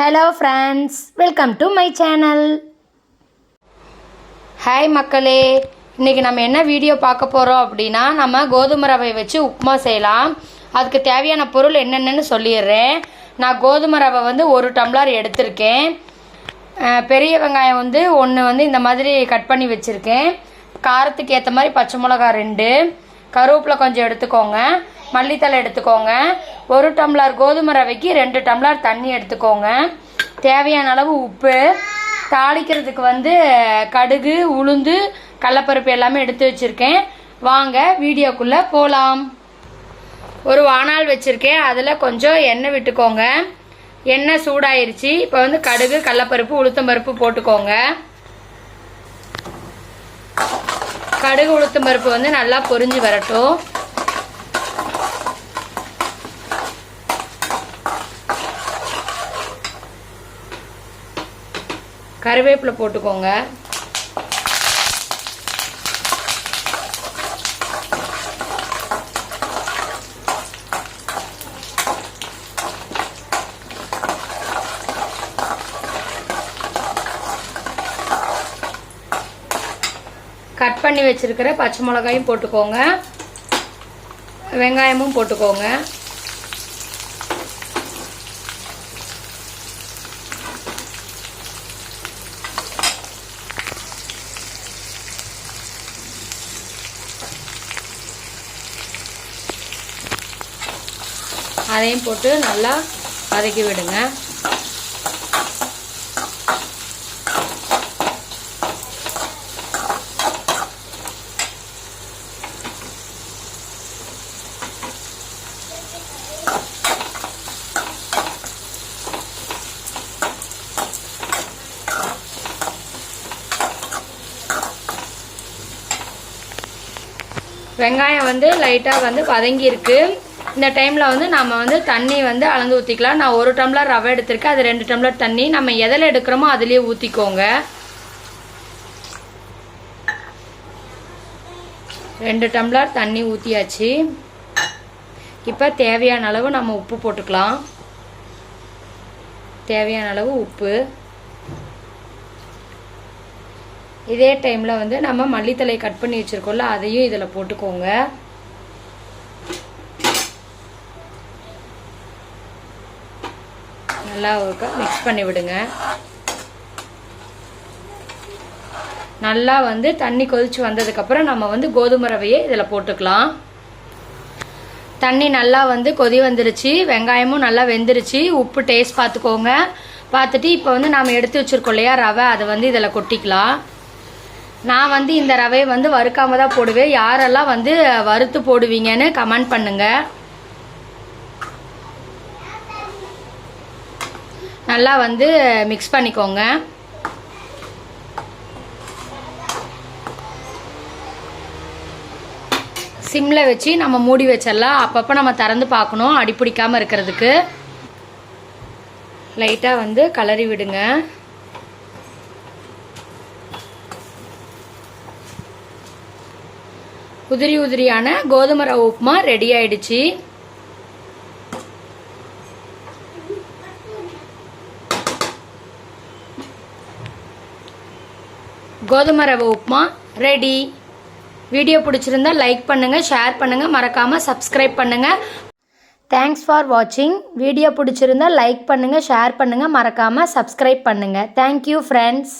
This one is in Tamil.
Hello friends welcome to my channel hi மக்களே. இன்றைக்கி நம்ம என்ன வீடியோ பார்க்க போகிறோம் அப்படின்னா நம்ம கோதுமை ரவை வச்சு உப்புமா செய்யலாம். அதுக்கு தேவையான பொருள் என்னென்னு சொல்லிடுறேன். நான் கோதுமை ரவை வந்து ஒரு டம்ளர் எடுத்திருக்கேன். பெரிய வெங்காயம் வந்து ஒன்று வந்து இந்த மாதிரி கட் பண்ணி வச்சுருக்கேன். காரத்துக்கு ஏற்ற மாதிரி பச்சை மிளகா ரெண்டு. கருவேப்பிலை கொஞ்சம் எடுத்துக்கோங்க. மல்லித்தலை எடுத்துக்கோங்க. ஒரு டம்ளர் கோதுமை ரவைக்கு ரெண்டு டம்ளர் தண்ணி எடுத்துக்கோங்க. தேவையான அளவு உப்பு தாளிக்கிறதுக்கு வந்து கடுகு உளுந்து கடலப்பருப்பு எல்லாமே எடுத்து வச்சுருக்கேன். வாங்க வீடியோக்குள்ளே போகலாம் ஒரு வானால் வச்சுருக்கேன். அதில் கொஞ்சம் எண்ணெய் விட்டுக்கோங்க. எண்ணெய் சூடாயிருச்சு. இப்போ வந்து கடுகு கடலப்பருப்பு உளுத்தம்பருப்பு போட்டுக்கோங்க. கடுகு உளுத்தம்பருப்பு வந்து நல்லா பொரிஞ்சு வரட்டும். கருவேப்பிலை போட்டுக்கோங்க. கட் பண்ணி வச்சிருக்கிற பச்சை மிளகாயும் போட்டுக்கோங்க. வெங்காயமும் போட்டுக்கோங்க. அதையும் போட்டு நல்லா வதக்கி விடுங்க. வெங்காயம் வந்து லைட்டாக வந்து வதங்கியிருக்கு. இந்த டைமில் வந்து நம்ம வந்து தண்ணி வந்து அளந்து ஊற்றிக்கலாம் நான் ஒரு டம்ளர் ரவை எடுத்திருக்கேன். அது ரெண்டு டம்ளர் தண்ணி. நம்ம எதில் எடுக்கிறோமோ அதுலேயே ஊற்றிக்கோங்க ரெண்டு டம்ளர் தண்ணி ஊற்றியாச்சு இப்போ தேவையான அளவு நம்ம உப்பு போட்டுக்கலாம். தேவையான அளவு உப்பு. இதே டைமில் வந்து நம்ம மல்லித்தலை கட் பண்ணி வச்சுருக்கோம்ல அதையும் இதில் போட்டுக்கோங்க. நல்லா ஒருக்கா மிக்ஸ் பண்ணி விடுங்க. நல்லா வந்து தண்ணி கொதிச்சு வந்ததுக்கப்புறம் நம்ம வந்து கோதுமை ரவையை இதில் போட்டுக்கலாம். தண்ணி நல்லா வந்து கொதி வந்துருச்சு. வெங்காயமும் நல்லா வெந்துருச்சு. உப்பு டேஸ்ட் பார்த்துக்கோங்க. பார்த்துட்டு இப்போ வந்து நாம் எடுத்து வச்சுருக்கோம் இல்லையா ரவை அதை வந்து இதில் கொட்டிக்கலாம். நான் வந்து இந்த ரவையை வந்து வறுக்காம தான் போடுவேன். யாரெல்லாம் வந்து வறுத்து போடுவீங்கன்னு கமெண்ட் பண்ணுங்கள் நல்லா வந்து மிக்ஸ் பண்ணிக்கோங்க. சிம்மில் வச்சு நம்ம மூடி வச்சிடலாம். அப்பப்போ நம்ம திறந்து பார்க்கணும் அடி இருக்கிறதுக்கு. லைட்டாக வந்து கலரி விடுங்க. உதிரி உதிரியான கோதுமை ரவை உப்புமா ரெடி ஆயிடுச்சு. கோதுமை ரவை உப்புமா ரெடி வீடியோ பிடிச்சிருந்தா லைக் பண்ணுங்கள் ஷேர் பண்ணுங்கள் மறக்காமல் சப்ஸ்கிரைப் பண்ணுங்கள் தேங்க்ஸ் ஃபார் வாட்சிங் வீடியோ பிடிச்சிருந்தா லைக் பண்ணுங்கள் ஷேர் பண்ணுங்கள் மறக்காமல் சப்ஸ்கிரைப் பண்ணுங்கள் தேங்க்யூ ஃப்ரெண்ட்ஸ்